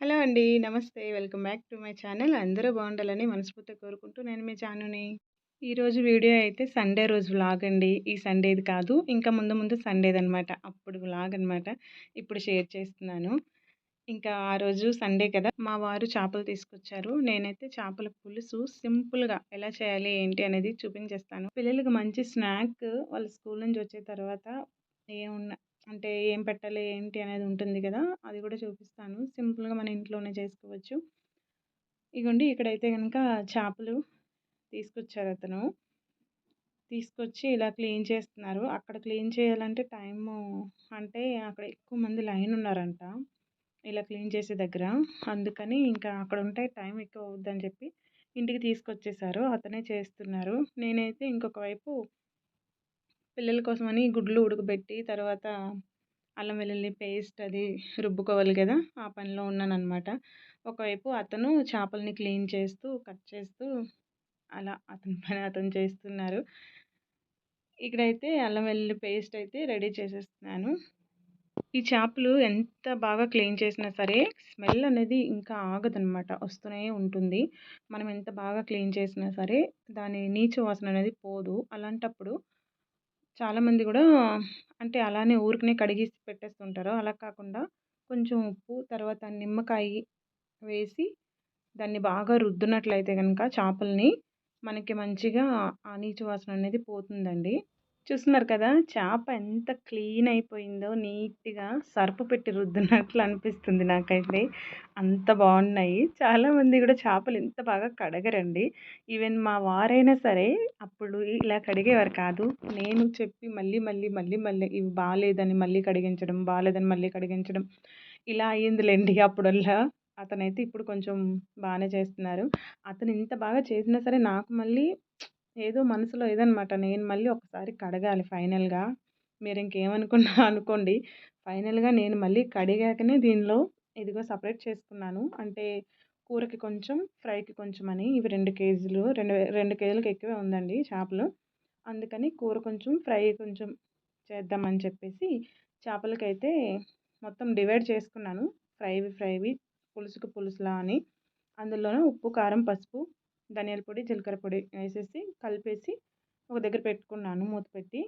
Hello అండి. నమస్తే. Welcome back to my channel. అందరూ బాగుండాలని మనస్ఫూర్తిగా కోరుకుంటూ నేను మీ ఛానుని ఈరోజు వీడియో అయితే సండే రోజు వ్లాగ్ అండి. ఈ సండేది కాదు. ఇంకా ముందు ముందు సండేది అనమాట అప్పుడు వ్లాగ్ అనమాట. ఇప్పుడు షేర్ చేస్తున్నాను. ఇంకా ఆ రోజు సండే కదా! మా వారు చేపలు తీసుకొచ్చారు. నేనైతే చేపల పులుసు సింపుల్‌గా ఎలా చేయాలి, ఏంటి అనేది చూపించేస్తాను. పిల్లలకి మంచి స్నాక్ వాళ్ళ స్కూల్ నుంచి వచ్చే తర్వాత ఏమున్నా అంటే ఏం పెట్టాలి, ఏంటి అనేది ఉంటుంది కదా! అది కూడా చూపిస్తాను. సింపుల్‌గా మన ఇంట్లోనే చేసుకోవచ్చు. ఇగోండి ఇక్కడైతే కనుక చేపలు తీసుకొచ్చారు అతను. తీసుకొచ్చి ఇలా క్లీన్ చేస్తున్నారు. అక్కడ క్లీన్ చేయాలంటే టైము అంటే అక్కడ ఎక్కువ మంది లైన్ ఉన్నారంట. ఇలా క్లీన్ చేసే దగ్గర. అందుకని ఇంకా అక్కడ ఉంటే టైం ఎక్కువ అవుద్దని చెప్పి ఇంటికి తీసుకొచ్చేసారు. అతనే చేస్తున్నారు. నేనైతే ఇంకొక వైపు పిల్లల కోసమని గుడ్లు ఉడకబెట్టి తర్వాత అల్లం వెల్లుల్లి పేస్ట్ అది రుబ్బుకోవాలి కదా! ఆ పనిలో ఉన్నాననమాట. ఒకవైపు అతను చేపలని క్లీన్ చేస్తూ, కట్ చేస్తూ అలా అతని పని అతను చేస్తున్నారు. ఇక్కడైతే అల్లం వెల్లుల్లి పేస్ట్ అయితే రెడీ చేసేస్తున్నాను. ఈ చేపలు ఎంత బాగా క్లీన్ చేసినా సరే స్మెల్ అనేది ఇంకా ఆగదనమాట. వస్తూనే ఉంటుంది. మనం ఎంత బాగా క్లీన్ చేసినా సరే దాని నీచు వాసన అనేది పోదు. అలాంటప్పుడు చాలామంది కూడా అంటే అలానే ఊరికనే కడిగేసి పెట్టేస్తుంటారు. అలా కాకుండా కొంచెం ఉప్పు తర్వాత నిమ్మకాయ వేసి దాన్ని బాగా రుద్దినట్లయితే కనుక చేపల్ని మనకి మంచిగా ఆ నీచు వాసన అనేది పోతుందండి. చూస్తున్నారు కదా! చేప ఎంత క్లీన్ అయిపోయిందో నీట్‌గా సర్ఫ్ పెట్టి రుద్దినట్లు అనిపిస్తుంది నాకైతే. అంత బాగున్నాయి. చాలామంది కూడా చేపలు ఎంత బాగా కడగరండి. ఈవెన్ మా వారైనా సరే అప్పుడు ఇలా కడిగేవారు కాదు. నేను చెప్పి మళ్ళీ, మళ్ళీ, మళ్ళీ, మళ్ళీ ఇవి బాగాలేదని మళ్ళీ కడిగించడం, బాగాలేదని మళ్ళీ కడిగించడం ఇలా అయ్యిందిలేండి అప్పుడల్లా. అతనైతే ఇప్పుడు కొంచెం బాగానే చేస్తున్నారు. అతను ఇంత బాగా చేసినా సరే నాకు మళ్ళీ ఏదో మనసులో ఇదనమాట. నేను మళ్ళీ ఒకసారి కడగాలి ఫైనల్‌గా. మీరు ఇంకేమనుకున్నా అనుకోండి. ఫైనల్‌గా నేను మళ్ళీ కడిగాకనే దీనిలో ఇదిగో సపరేట్ చేసుకున్నాను. అంటే కూరకి కొంచెం, ఫ్రైకి కొంచెం అని. ఇవి రెండు కేజీలు రెండు రెండు కేజీలకు ఎక్కువే ఉందండి చేపలు. అందుకని కూర కొంచెం, ఫ్రై కొంచెం చేద్దామని చెప్పేసి చేపలకైతే మొత్తం డివైడ్ చేసుకున్నాను. ఫ్రైవి ఫ్రైవి, పులుసుకు పులుసులా అని. అందులోనే ఉప్పు, కారం, పసుపు, ధనియాల పొడి, జీలకర్ర పొడి వేసేసి కలిపేసి ఒక దగ్గర పెట్టుకున్నాను మూత పెట్టి.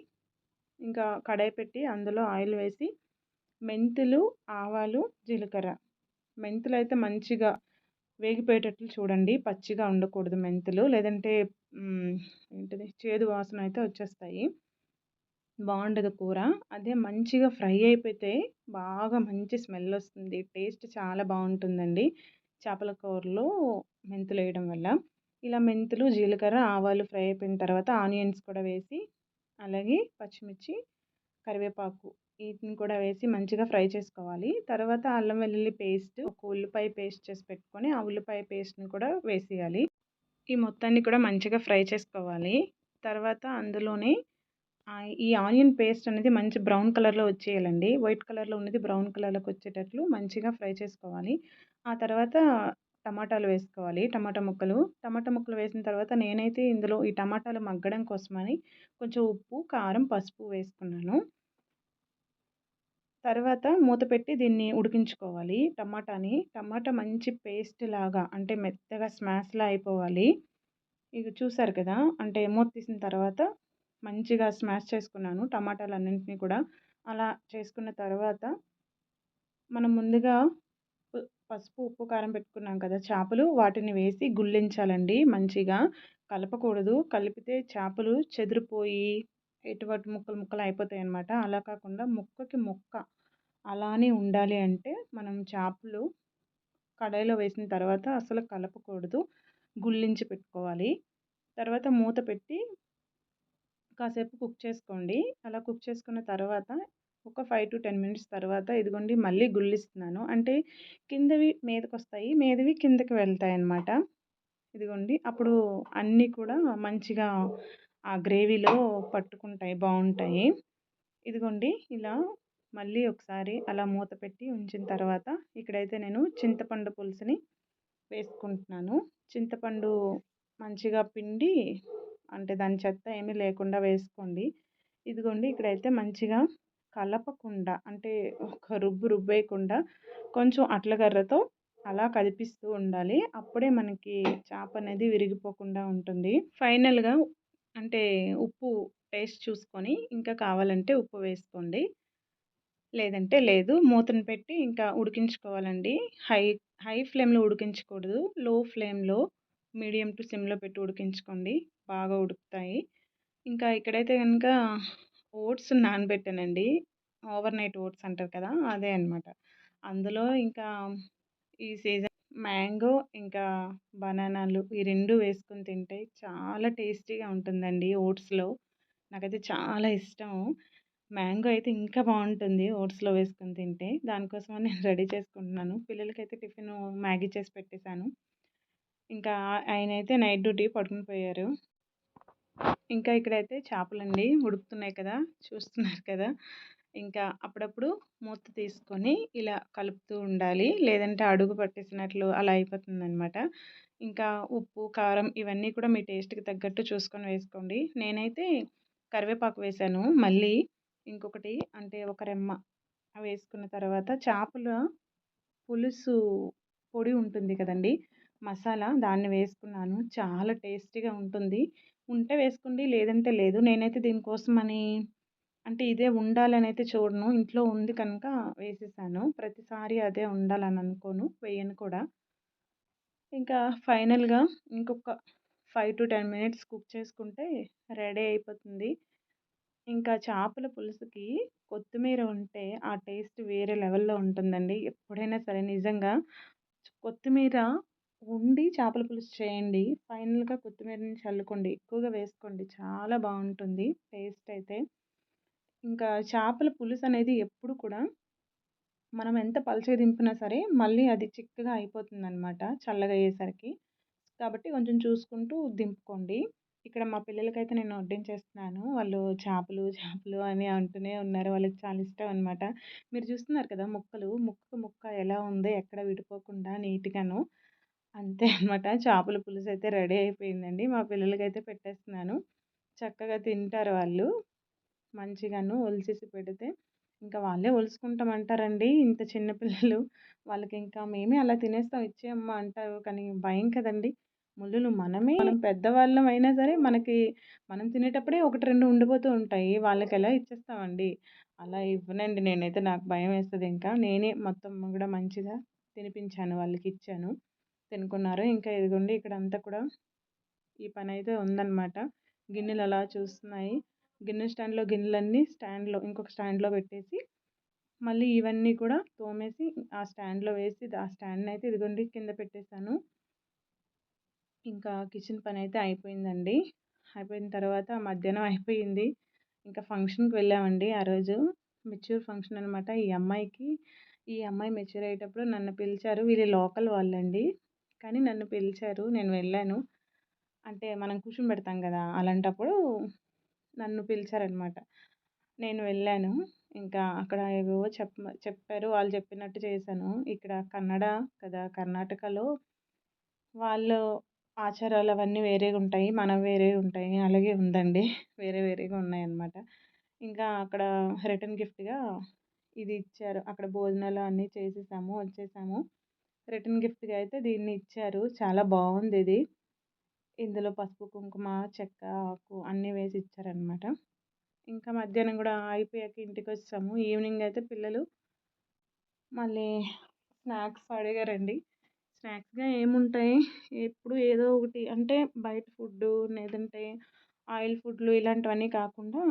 ఇంకా కడాయి పెట్టి అందులో ఆయిల్ వేసి మెంతులు, ఆవాలు, జీలకర్ర మెంతులు అయితే మంచిగా వేగిపోయేటట్లు చూడండి. పచ్చిగా ఉండకూడదు మెంతులు. లేదంటే ఏంటిది చేదు వాసన అయితే వచ్చేస్తాయి. బాగుండదు కూర. అదే మంచిగా ఫ్రై అయిపోతే బాగా మంచి స్మెల్ వస్తుంది. టేస్ట్ చాలా బాగుంటుందండి. చేపల కూరలో మెంతులు వేయడం వల్ల. ఇలా మెంతులు, జీలకర్ర, ఆవాలు ఫ్రై అయిపోయిన తర్వాత ఆనియన్స్ కూడా వేసి అలాగే పచ్చిమిర్చి, కరివేపాకు వీటిని కూడా వేసి మంచిగా ఫ్రై చేసుకోవాలి. తర్వాత అల్లం వెల్లుల్లి పేస్ట్, ఒక ఉల్లిపాయ పేస్ట్ చేసి పెట్టుకొని ఆ ఉల్లిపాయ పేస్ట్‌ని కూడా వేసేయాలి. ఈ మొత్తాన్ని కూడా మంచిగా ఫ్రై చేసుకోవాలి. తర్వాత అందులోనే ఈ ఆనియన్ పేస్ట్ అనేది మంచి బ్రౌన్ కలర్‌లో వచ్చేయాలండి. వైట్ కలర్‌లో ఉన్నది బ్రౌన్ కలర్‌లోకి వచ్చేటట్లు మంచిగా ఫ్రై చేసుకోవాలి. ఆ తర్వాత టమాటాలు వేసుకోవాలి. టమాటా ముక్కలు. టమాటా ముక్కలు వేసిన తర్వాత నేనైతే ఇందులో ఈ టమాటాలు మగ్గడం కోసమని కొంచెం ఉప్పు, కారం, పసుపు వేసుకున్నాను. తర్వాత మూత పెట్టి దీన్ని ఉడికించుకోవాలి టమాటాని. టమాటా మంచి పేస్ట్ లాగా అంటే మెత్తగా స్మాష్‌లా అయిపోవాలి. ఇది చూసారు కదా! అంటే మూత తీసిన తర్వాత మంచిగా స్మాష్ చేసుకున్నాను టమాటాలు అన్నింటినీ కూడా. అలా చేసుకున్న తర్వాత మనం ముందుగా పసుపు, ఉప్పు, కారం పెట్టుకున్నాం కదా చేపలు వాటిని వేసి గుల్లించాలండి మంచిగా. కలపకూడదు. కలిపితే చేపలు చెదిరిపోయి ఎటువంటి ముక్కలు ముక్కలు అయిపోతాయి అన్నమాట అలా కాకుండా ముక్కకి ముక్క అలానే ఉండాలి అంటే మనం చేపలు కడాయిలో వేసిన తర్వాత అసలు కలపకూడదు. గుల్లించి పెట్టుకోవాలి. తర్వాత మూత పెట్టి కాసేపు కుక్ చేసుకోండి. అలా కుక్ చేసుకున్న తర్వాత ఒక 5-10 మినిట్స్ తర్వాత ఇదిగోండి మళ్ళీ గుల్లిస్తున్నాను. అంటే కిందవి మీదకొస్తాయి. మీదవి కిందకి వెళ్తాయి అన్నమాట ఇదిగోండి అప్పుడు అన్నీ కూడా మంచిగా ఆ గ్రేవీలో పట్టుకుంటాయి. బాగుంటాయి. ఇదిగోండి ఇలా మళ్ళీ ఒకసారి అలా మూత పెట్టి ఉంచిన తర్వాత ఇక్కడైతే నేను చింతపండు పులుసుని వేసుకుంటున్నాను. చింతపండు మంచిగా పిండి అంటే దాని చెత్త ఏమీ లేకుండా వేసుకోండి. ఇదిగోండి ఇక్కడైతే మంచిగా కలపకుండా అంటే ఒక రుబ్బు రుబ్బేయకుండా కొంచెం అట్లగర్రతో అలా కదిపిస్తూ ఉండాలి. అప్పుడే మనకి చేప అనేది విరిగిపోకుండా ఉంటుంది. ఫైనల్గా అంటే ఉప్పు టేస్ట్ చూసుకొని ఇంకా కావాలంటే ఉప్పు వేసుకోండి. లేదంటే లేదు మూతను పెట్టి ఇంకా ఉడికించుకోవాలండి. హై హై ఫ్లేమ్లో ఉడికించకూడదు. లో ఫ్లేమ్లో మీడియం టు సిమ్లో పెట్టి ఉడికించుకోండి. బాగా ఉడుకుతాయి. ఇంకా ఇక్కడైతే కనుక ఓట్స్ నానబెట్టానండి. ఓవర్ నైట్ ఓట్స్ అంటారు కదా అదే అనమాట అందులో ఇంకా ఈ సీజన్ మ్యాంగో ఇంకా బనానాలు ఈ రెండు వేసుకొని తింటే చాలా టేస్టీగా ఉంటుందండి ఓట్స్లో. నాకైతే చాలా ఇష్టం మ్యాంగో అయితే ఇంకా బాగుంటుంది ఓట్స్లో వేసుకొని తింటే. దానికోసం నేను రెడీ చేసుకుంటున్నాను. పిల్లలకైతే టిఫిన్ మ్యాగీ చేసి పెట్టేశాను. ఇంకా ఆయన అయితే నైట్ డ్యూటీ పడుకుని పోయారు. ఇంకా ఇక్కడైతే చేపలండి ఉడుకుతున్నాయి కదా చూస్తున్నారు కదా. ఇంకా అప్పుడప్పుడు మూత తీసుకొని ఇలా కలుపుతూ ఉండాలి. లేదంటే అడుగు పట్టేసినట్లు అలా అయిపోతుందనమాట ఇంకా ఉప్పు కారం ఇవన్నీ కూడా మీ టేస్ట్కి తగ్గట్టు చూసుకొని వేసుకోండి. నేనైతే కరివేపాకు వేసాను. మళ్ళీ ఇంకొకటి అంటే ఒక రెమ్మ వేసుకున్న తర్వాత చేపల పులుసు పొడి ఉంటుంది కదండి మసాలా దాన్ని వేసుకున్నాను. చాలా టేస్టీగా ఉంటుంది. ఉంటే వేసుకోండి లేదంటే లేదు. నేనైతే దీనికోసమని అంటే ఇదే ఉండాలని అయితే చూడను. ఇంట్లో ఉంది కనుక వేసేసాను. ప్రతిసారి అదే ఉండాలని అనుకోను వేయను కూడా. ఇంకా ఫైనల్గా ఇంకొక five to ten minutes cook చేసుకుంటే రెడీ అయిపోతుంది. ఇంకా చేపల పులుసుకి కొత్తిమీర ఉంటే ఆ టేస్ట్ వేరే లెవెల్లో ఉంటుందండి. ఎప్పుడైనా సరే నిజంగా కొత్తిమీర ఉండి చేపల పులుసు చేయండి. ఫైనల్గా కొత్తిమీరని చల్లుకోండి. ఎక్కువగా వేసుకోండి. చాలా బాగుంటుంది. టేస్ట్ అయితే. ఇంకా చేపల పులుసు అనేది ఎప్పుడు కూడా మనం ఎంత పలుచగా దింపినా సరే మళ్ళీ అది చిక్కగా అయిపోతుంది అనమాట చల్లగా అయ్యేసరికి. కాబట్టి కొంచెం చూసుకుంటూ దింపుకోండి. ఇక్కడ మా పిల్లలకైతే నేను వడ్డించేస్తున్నాను. వాళ్ళు చేపలు చేపలు అని అంటూనే ఉన్నారు. వాళ్ళకి చాలా ఇష్టం అనమాట మీరు చూస్తున్నారు కదా ముక్కలు. ముక్క ముక్క ఎలా ఉందో ఎక్కడ విడిపోకుండా నీట్గాను. అంతే అనమాట చేపల పులుసు అయితే రెడీ అయిపోయిందండి. మా పిల్లలకైతే పెట్టేస్తున్నాను. చక్కగా తింటారు వాళ్ళు. మంచిగాను ఒలిసేసి పెడితే ఇంకా వాళ్ళే ఒలుసుకుంటామంటారండి. ఇంత చిన్న పిల్లలు వాళ్ళకి ఇంకా మేమే అలా తినేస్తాం. ఇచ్చేయమ్మా అంటారు. కానీ భయం కదండి. ముళ్ళులు మనమే మనం పెద్దవాళ్ళం అయినా సరే మనకి మనం తినేటప్పుడే ఒకటి రెండు ఉండిపోతూ ఉంటాయి. వాళ్ళకి ఎలా ఇచ్చేస్తామండి? అలా ఇవ్వనండి. నేనైతే నాకు భయం వేస్తుంది ఇంకా. నేనే మొత్తం కూడా మంచిగా తినిపించాను వాళ్ళకి ఇచ్చాను. తినుకున్నారు. ఇంకా ఇదిగోండి ఇక్కడ అంతా కూడా ఈ పని అయితే ఉందన్నమాట. గిన్నెలు అలా చూస్తున్నాయి. గిన్నె స్టాండ్లో గిన్నెలన్నీ స్టాండ్లో ఇంకొక స్టాండ్లో పెట్టేసి మళ్ళీ ఇవన్నీ కూడా తోమేసి ఆ స్టాండ్లో వేసి ఆ స్టాండ్ని అయితే ఇదిగోండి కింద పెట్టేశాను. ఇంకా కిచెన్ పని అయితే అయిపోయిందండి. అయిపోయిన తర్వాత మధ్యాహ్నం అయిపోయింది. ఇంకా ఫంక్షన్కి వెళ్ళామండి ఆ రోజు. మెచ్యూర్ ఫంక్షన్ అనమాట ఈ అమ్మాయికి ఈ అమ్మాయి మెచ్యూర్ అయ్యేటప్పుడు నన్ను పిలిచారు. వీళ్ళు లోకల్ వాళ్ళండి. కానీ నన్ను పిలిచారు నేను వెళ్ళాను. అంటే మనం కూర్చుని పెడతాం కదా అలాంటప్పుడు నన్ను పిలిచారనమాట నేను వెళ్ళాను. ఇంకా అక్కడ ఏవేవో చెప్ చెప్పారు. వాళ్ళు చెప్పినట్టు చేశాను. ఇక్కడ కన్నడ కదా కర్ణాటకలో వాళ్ళు ఆచారాలు అవన్నీ వేరేగా ఉంటాయి మనవి వేరే ఉంటాయి. అలాగే ఉందండి. వేరే వేరేగా ఉన్నాయన్నమాట. ఇంకా అక్కడ రిటర్న్ గిఫ్ట్గా ఇది ఇచ్చారు. అక్కడ భోజనాలు అన్నీ చేసేసాము వచ్చేసాము. రిటర్న్ గిఫ్ట్గా అయితే దీన్ని ఇచ్చారు. చాలా బాగుంది ఇది. ఇందులో పసుపు కుంకుమ చెక్క ఆకు అన్నీ వేసి ఇచ్చారనమాట ఇంకా మధ్యాహ్నం కూడా అయిపోయాక ఇంటికి వచ్చాము. ఈవినింగ్ అయితే పిల్లలు మళ్ళీ స్నాక్స్ అడిగారండి. స్నాక్స్గా ఏముంటాయి? ఎప్పుడు ఏదో ఒకటి అంటే బయట ఫుడ్డు లేదంటే ఆయిల్ ఫుడ్లు ఇలాంటివన్నీ కాకుండా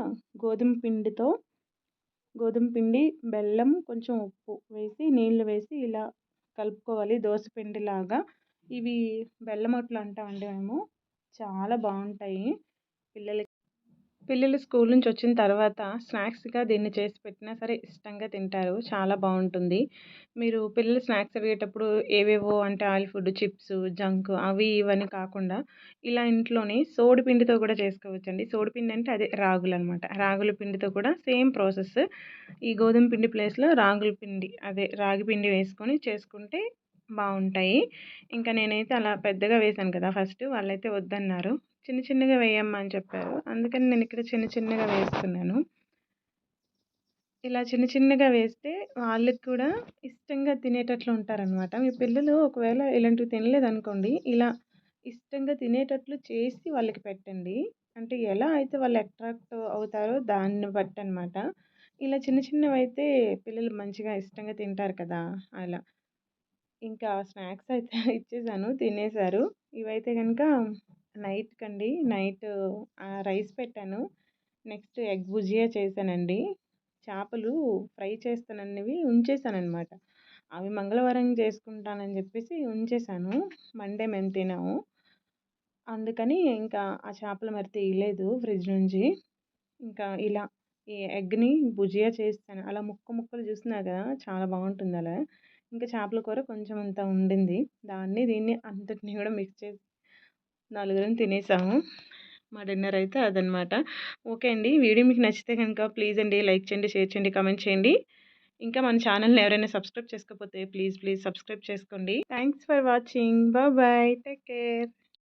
గోధుమ పిండితో గోధుమ పిండి బెల్లం కొంచెం ఉప్పు వేసి నీళ్ళు వేసి ఇలా కలుపుకోవాలి. దోశ పిండిలాగా. ఇవి బెల్లం అంటామండి మేము. చాలా బాగుంటాయి. పిల్లలకి పిల్లలు స్కూల్ నుంచి వచ్చిన తర్వాత స్నాక్స్గా దీన్ని చేసి పెట్టినా సరే ఇష్టంగా తింటారు. చాలా బాగుంటుంది. మీరు పిల్లలు స్నాక్స్ అడిగేటప్పుడు ఏవేవో అంటే ఆయిల్ ఫుడ్ చిప్స్ జంక్ అవి ఇవన్నీ కాకుండా ఇలా ఇంట్లోనే సోడి పిండితో కూడా చేసుకోవచ్చండి. సోడి పిండి అంటే అదే రాగులు అనమాట రాగుల పిండితో కూడా సేమ్ ప్రాసెస్. ఈ గోధుమ పిండి ప్లేస్లో రాగుల పిండి అదే రాగి పిండి వేసుకొని చేసుకుంటే బాగుంటాయి. ఇంకా నేనైతే అలా పెద్దగా వేసాను కదా ఫస్ట్ వాళ్ళైతే వద్దన్నారు. చిన్న చిన్నగా వేయమ్మా అని చెప్పారు. అందుకని నేను ఇక్కడ చిన్న చిన్నగా వేస్తున్నాను. ఇలా చిన్న చిన్నగా వేస్తే వాళ్ళకి కూడా ఇష్టంగా తినేటట్లు ఉంటారనమాట మీ పిల్లలు ఒకవేళ ఇలాంటివి తినలేదనుకోండి ఇలా ఇష్టంగా తినేటట్లు చేసి వాళ్ళకి పెట్టండి. అంటే ఎలా అయితే వాళ్ళు అట్రాక్ట్ అవుతారో దాన్ని బట్టి అనమాట ఇలా చిన్న చిన్నవి అయితే పిల్లలు మంచిగా ఇష్టంగా తింటారు కదా అలా. ఇంకా స్నాక్స్ అయితే ఇచ్చేసాను తినేశారు ఇవైతే కనుక నైట్‌కండి. నైట్ రైస్ పెట్టాను. నెక్స్ట్ ఎగ్ భుజియా చేశానండి. చేపలు ఫ్రై చేస్తానన్నవి ఉంచేసానమాట అవి మంగళవారం చేసుకుంటానని చెప్పేసి ఉంచేసాను. మండే మేము తినాము. అందుకని ఇంకా ఆ చేపలు మరి తీయలేదు ఫ్రిడ్జ్ నుంచి. ఇంకా ఇలా ఈ ఎగ్ని భుజియా చేస్తాను. అలా ముక్క ముక్కలు చూస్తున్నా కదా చాలా బాగుంటుంది అలా. ఇంకా చేపల కూర కొంచెం అంత ఉండింది. దాన్ని దీన్ని అంతటిని కూడా మిక్స్ చేసి నలుగురం తినేసాము. మా డిన్నర్ అయితే అదనమాట. ఓకే అండి. వీడియో మీకు నచ్చితే కనుక ప్లీజ్ అండి లైక్ చేయండి షేర్ చేయండి కామెంట్ చేయండి. ఇంకా మన ఛానల్ని ఎవరైనా సబ్స్క్రైబ్ చేసుకోకపోతే ప్లీజ్ ప్లీజ్ సబ్స్క్రైబ్ చేసుకోండి. Thanks for watching. Bye. Take care.